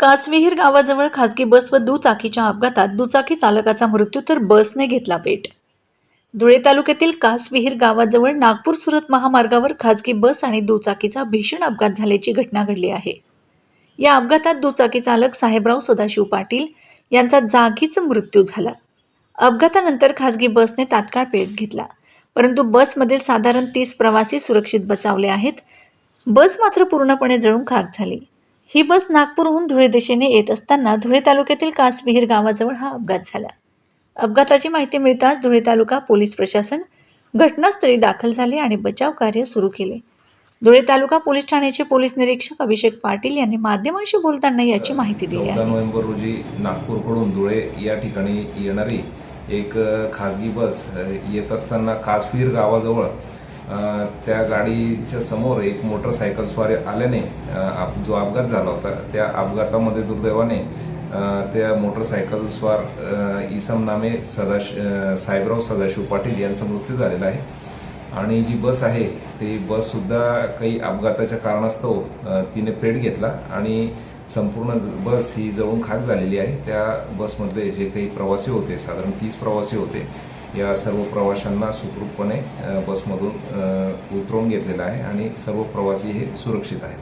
कासविहीर गावाजवळ खासगी बस व दुचाकीच्या अपघातात दुचाकी चालकाचा मृत्यू तर बसने घेतला पेट. धुळे तालुक्यातील कासविहीर गावाजवळ नागपूर सुरत महामार्गावर खासगी बस आणि दुचाकीचा भीषण अपघात झाल्याची घटना घडली आहे. या अपघातात दुचाकी चालक साहेबराव सदाशिव पाटील यांचा जागीच मृत्यू झाला. अपघातानंतर खासगी बसने तात्काळ पेट घेतला. परंतु बसमधील साधारण तीस प्रवासी सुरक्षित बचावले आहेत. बस मात्र पूर्णपणे जळून खाक झाली. ही बस नागपूरहून धुळे दिशेने येत असताना धुळे तालुक्यातील कासविहीर गावाजवळ हा अपघात झाला. अपघाताची माहिती मिळताच धुळे तालुका पोलीस प्रशासन घटनास्थळी दाखल झाले आणि बचाव कार्य सुरू केले. धुळे तालुका पोलीस ठाण्याचे पोलीस निरीक्षक अभिषेक पाटील यांनी माध्यमांशी बोलताना याची माहिती दिली आहे. नोव्हेंबर रोजी नागपूरकडून धुळे या ठिकाणी येणारी एक खाजगी बस येत असताना कासवीर गावाजवळ त्या गाडीच्या समोर एक मोटरसायकल स्वार आल्याने आप- जो अपघात झाला होता त्या अपघातामध्ये दुर्दैवाने त्या मोटरसायकल स्वार इसम नामे सदाश साहेबराव सदाशिव पाटील यांचा मृत्यू झालेला आहे. आणि जी बस आहे ती बससुद्धा काही अपघाताच्या कारणास्तव तिने पेट घेतला आणि संपूर्ण बस ही जळून खाक झालेली आहे. त्या बसमधले जे काही प्रवासी होते साधारण तीस प्रवासी होते या सर्व प्रवाशांना सुखरूपपणे बसमधून उतरवून घेतलेलं आहे आणि सर्व प्रवासी हे सुरक्षित आहेत.